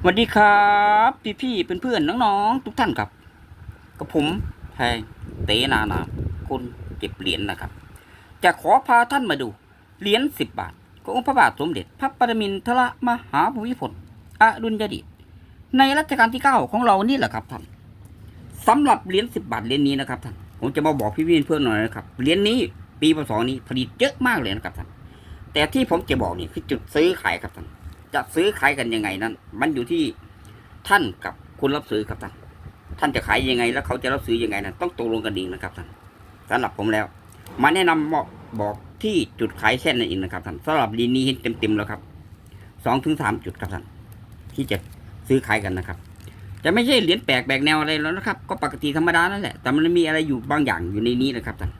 สวัสดีครับ พี่พี่ๆเพื่อนๆน้องๆทุกท่านครับกับผมแทงเตนานาคนเก็บเหรียญนะครับ จะขอพาท่านมาดูเหรียญสิบบาทขององค์พระบาทสมเด็จ พระปรมินทรมหาภูมิพลอดุลยเดชในรัชกาลที่เก้าของเรานี่แหละครับท่านสำหรับเหรียญสิบบาทเหรียญนี้นะครับท่านผมจะมาบอกพี่พี่เพื่อนหน่อยนะครับเหรียญนี้ปีพศนี้ผลิตเยอะมากเลยนะครับท่าน แต่ที่ผมจะบอกนี่คือจุดซื้อขายครับท่าน จะซื้อขายกันยังไงนั้น มันอยู่ที่ท่านกับคนรับซื้อครับท่าน ท่านจะขายยังไง แล้วเขาจะรับซื้อยังไงนั้นต้องตกลงกันเองนะครับท่านสำหรับผมแล้ว มาแนะนำบอกบอกที่จุดขายแค่นั้นเองนะครับท่านสำหรับลีนนี้เห็นเต็มๆแล้วครับสองถึงสามจุดครับท่านที่จะซื้อขายกันนะครับจะไม่ใช่เหรียญแปลกแบกแนวอะไรแล้วนะครับ ก็ปกติธรรมดานั่นแหละแต่มันมีอะไรอยู่บางอย่างอยู่ในนี้นะครับท่าน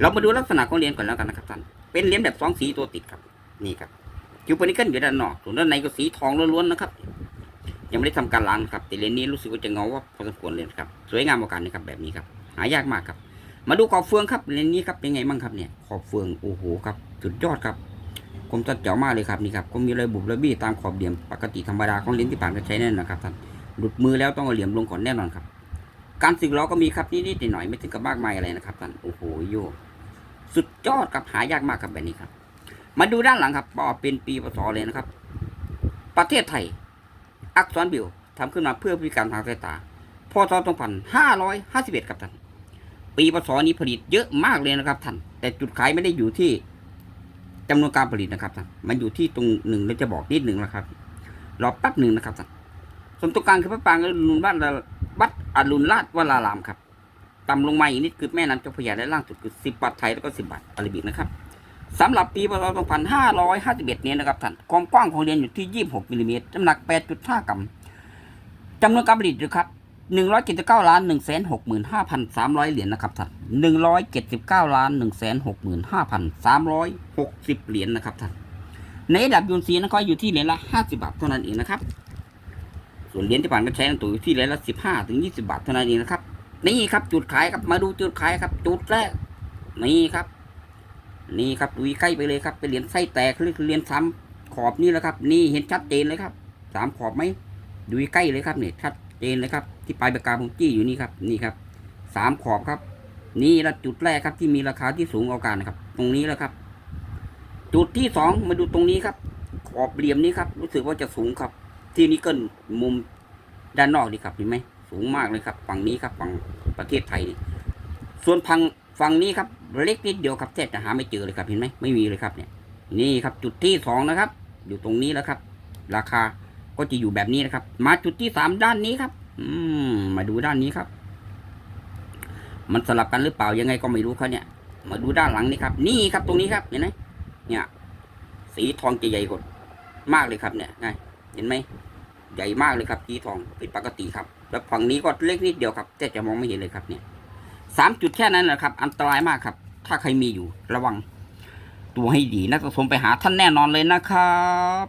เรามาดูลักษณะของเหรียญก่อนแล้วกันนะครับท่าน เป็นเหรียญแบบสองสีตัวติดครับ นี่ครับคิวปนิเกันอยู่ด้านนอกส่วนด้านในก็สีทองล้วนๆนะครับ ยังไม่ได้ทำการล้างครับ แต่เลนส์นี้รู้สึกว่าจะเงาว่าพอสมควรเลยนครับ สวยงามกว่ากันนะครับแบบนี้ครับ หายากมากครับ มาดูขอบเฟืองครับเลนส์นี้ครับเป็นไงบ้างครับเนี่ย ขอบเฟืองโอ้โหครับสุดยอดครับคมตัดเจ๋วมากเลยครับนี่ครับก็มีระบุบระบี้ตามขอบเหลี่ยมปกติธรรมดาของเลนส์ที่ผ่านการใช้แน่นนะครับท่านหลุดมือแล้วต้องเอาเหลี่ยมลงก่อนแน่นอนครับ การสึกล้อก็มีครับนิดๆหน่อยๆไม่ถึงกับมากมายอะไรนะครับท่านโอ้โหโย สุดยอดครับหายากมากครับแบบนี้ครับ มาดูด้านหลังครับก็เป็นปีพศเลยนะครับ ประเทศไทย อักษรบิวทำขึ้นมาเพื่อพิการทางสายตาพศ2551ครับท่านปีพศนี้ผลิตเยอะมากเลยนะครับท่านแต่จุดขายไม่ได้อยู่ที่จำนวนการผลิตนะครับท่านมันอยู่ที่ตรงหนึ่งเราจะบอกนิดหนึ่งนะครับรอแป๊บหนึ่งนะครับท่านส่วนตรงกลางคือพระปางอรุณบ้านวัดอรุณราชวรารามครับ ต่ำลงมาอีกนิดคือแม่น้ำเจ้าพระยาและล่างสุดคือ 10 บาทไทยแล้วก็ 10 บาทอาราบิกนะครับสำหรับปีพศ2551 นี้นะครับท่านความกว้างของเหรียญอยู่ที่ 26มิลลิเมตรน้ำหนัก 8.5 กรัมจำนวนการผลิตอยู่ครับ179ล้าน165,300 เหรียญนะครับท่าน179ล้าน165,360 เหรียญนะครับท่านในระดับยูนซีนะครับอยู่ที่เหรียญละ 50 บาทเท่านั้นเองนะครับ ส่วนเหรียญที่ผ่านการใช้นั้นตัวอยู่ที่เหรียญละ 15 ถึง 20 บาทเท่านั้นเองนะครับ นี่ครับจุดขายครับมาดูจุดขายครับ จุดแรกนี่ครับ นี่ครับดูใกล้ไปเลยครับเป็นเหรียญไส้แตกหรือเหรียญสามขอบนี่แหละครับ นี่เห็นชัดเจนเลยครับสามขอบไหมดูใกล้เลยครับเนี่ยชัดเจนเลยครับ ที่ปลายปากกาผมจี้อยู่นี่ครับ นี่ครับสามขอบครับ นี่ละจุดแรกครับที่มีราคาที่สูงเอาการนะครับ ตรงนี้แหละครับ จุดที่สองมาดูตรงนี้ครับ ขอบเหลี่ยมนี้ครับ รู้สึกว่าจะสูงครับ ที่นี่ก็มุมด้านนอกนี่ครับเห็นไหม สูงมากเลยครับ ฝั่งนี้ครับฝั่งประเทศไทยนี่ส่วนพังฝั่งนี้ครับเล็กนิดเดียวครับแทบจะหาไม่เจอเลยครับเห็นไหมไม่มีเลยครับเนี่ย นี่ครับจุดที่สองนะครับ อยู่ตรงนี้แล้วครับ ราคาก็จะอยู่แบบนี้นะครับ มาจุดที่สามด้านนี้ครับ อืมมาดูด้านนี้ครับ มันสลับกันหรือเปล่ายังไงก็ไม่รู้ครับเนี่ย มาดูด้านหลังนี่ครับ นี่ครับตรงนี้ครับเห็นไหมเนี่ย สีทองจะใหญ่กว่ามากเลยครับเนี่ยไงเห็นไหม ใหญ่มากเลยครับสีทองเป็นปกติครับ แล้วฝั่งนี้ก็เล็กนิดเดียวครับแต่จะมองไม่เห็นเลยครับเนี่ยสามจุดแค่นั้นแหละครับ อันตรายมากครับ ถ้าใครมีอยู่ระวัง ตัวให้ดีนักสะสมไปหาท่านแน่นอนเลยนะครับ